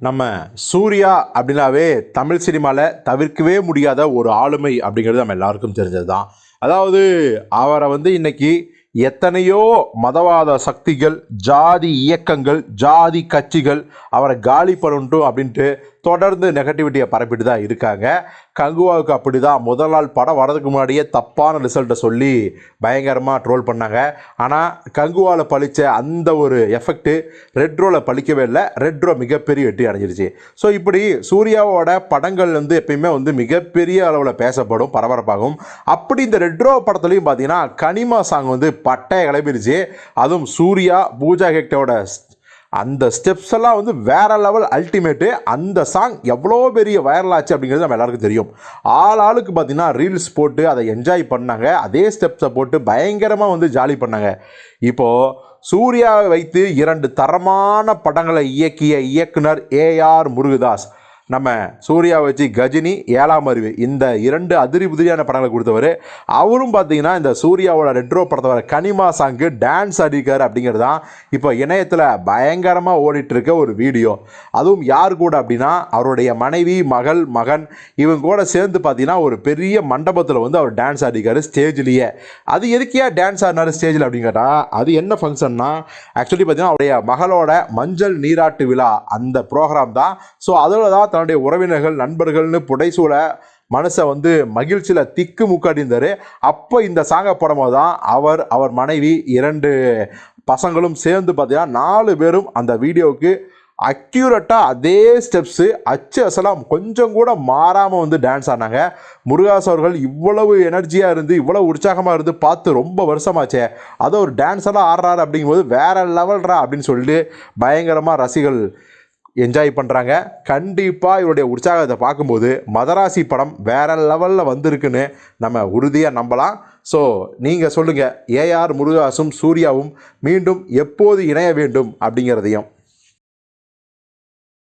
நம்ம சூர்யா அப்படின்னாவே தமிழ் சினிமாவில் தவிர்க்கவே முடியாத ஒரு ஆளுமை அப்படிங்கிறது நம்ம எல்லாருக்கும் தெரிஞ்சது தான் அதாவது அவரை வந்து இன்னைக்கு எத்தனையோ மதவாத சக்திகள் ஜாதி இயக்கங்கள் ஜாதி கட்சிகள் அவரை காலி பண்ணட்டும் அப்படின்ட்டு தொடர்ந்து நெகட்டிவிட்டியை பரப்பிட்டு தான் இருக்காங்க. கங்குவாவுக்கு அப்படி தான் முதல் நாள் படம் வரதுக்கு முன்னாடியே தப்பான ரிசல்ட்டை சொல்லி பயங்கரமாக ட்ரோல் பண்ணாங்க. ஆனால் கங்குவாவில் பழித்த அந்த ஒரு எஃபெக்ட்டு ரெட்ரோவில் பழிக்கவே இல்லை. ரெட்ரோ மிகப்பெரிய வெற்றி அடைஞ்சிருச்சு. ஸோ இப்படி சூர்யாவோட படங்கள் வந்து எப்பயுமே வந்து மிகப்பெரிய அளவில் பேசப்படும் பரபரப்பாகும். அப்படி இந்த ரெட்ரோ படத்துலையும் பார்த்தீங்கன்னா கனிமா சாங் வந்து பட்டைய கிளம்பிருச்சு அதுவும் சூர்யா பூஜா ஹெக்டோட அந்த ஸ்டெப்ஸ் எல்லாம் வந்து வேற லெவல் அல்டிமேட்டு அந்த சாங் எவ்வளோ பெரிய வைரல் ஆச்சு அப்படிங்கிறது நம்ம எல்லாருக்கும் தெரியும். ஆள் ஆளுக்கு பார்த்தீங்கன்னா ரீல்ஸ் போட்டு அதை என்ஜாய் பண்ணாங்க. அதே ஸ்டெப்ஸை போட்டு பயங்கரமாக வந்து ஜாலி பண்ணாங்க. இப்போது சூர்யாவை வைத்து இரண்டு தரமான படங்களை இயக்கிய இயக்குனர் ஏஆர் முருகதாஸ். நம்ம சூர்யா வச்சு கஜினி ஏழாம் அறிவு இந்த இரண்டு அதிரி புதிரியான படங்களை கொடுத்தவர். அவரும் பார்த்தீங்கன்னா இந்த சூர்யாவோட ரெட்ரோ படத்தை வர கனிமா சாங்கு டான்ஸ் அடிக்கார் அப்படிங்கிறது தான் இப்போ இணையத்தில் பயங்கரமாக ஓடிட்டுருக்க ஒரு வீடியோ. அதுவும் யார் கூட அப்படின்னா அவருடைய மனைவி மகள் மகன் இவங்க கூட சேர்ந்து பார்த்தீங்கன்னா ஒரு பெரிய மண்டபத்தில் வந்து அவர் டான்ஸ் ஆடிக்காரு ஸ்டேஜ்லேயே. அது எதுக்கியா டான்ஸ் ஆடினாரு ஸ்டேஜில் அப்படின்னு கேட்டால் அது என்ன ஃபங்க்ஷன்னா ஆக்சுவலி பார்த்தீங்கன்னா அவருடைய மகளோட மஞ்சள் நீராட்டு விழா அந்த ப்ரோக்ராம் தான். ஸோ அதில் தான் தன்னுடைய உறவினர்கள் நண்பர்கள்னு புடைசூழ மனசை வந்து மகிழ்ச்சியில் திக்கு முக்காடிந்தார் அப்போ இந்த சாங்கை போடும்போது தான் அவர் அவர் மனைவி இரண்டு பசங்களும் சேர்ந்து பார்த்தீங்கன்னா நாலு பேரும் அந்த வீடியோவுக்கு அக்யூரட்டாக அதே ஸ்டெப்ஸு அச்சு அசலாம் கொஞ்சம் கூட மாறாமல் வந்து டான்ஸ் ஆடினாங்க. முருகாஸ் அவர்கள் இவ்வளவு எனர்ஜியாக இருந்து இவ்வளவு உற்சாகமாக இருந்து பார்த்து ரொம்ப வருஷமாச்சே அதை ஒரு டான்ஸ் எல்லாம் ஆடுறாரு அப்படிங்கும்போது வேற லெவல்ரா அப்படின்னு சொல்லிட்டு பயங்கரமாக ரசிகள் என்ஜாய் பண்ணுறாங்க கண்டிப்பாக இவருடைய உற்சாகத்தை பார்க்கும்போது மதராசி படம் வேற லெவலில் வந்திருக்குன்னு நம்ம உறுதியாக நம்பலாம். ஸோ நீங்கள் சொல்லுங்கள் ஏஆர் முருகாசும் சூர்யாவும் மீண்டும் எப்போது இணைய வேண்டும் அப்படிங்கிறதையும்.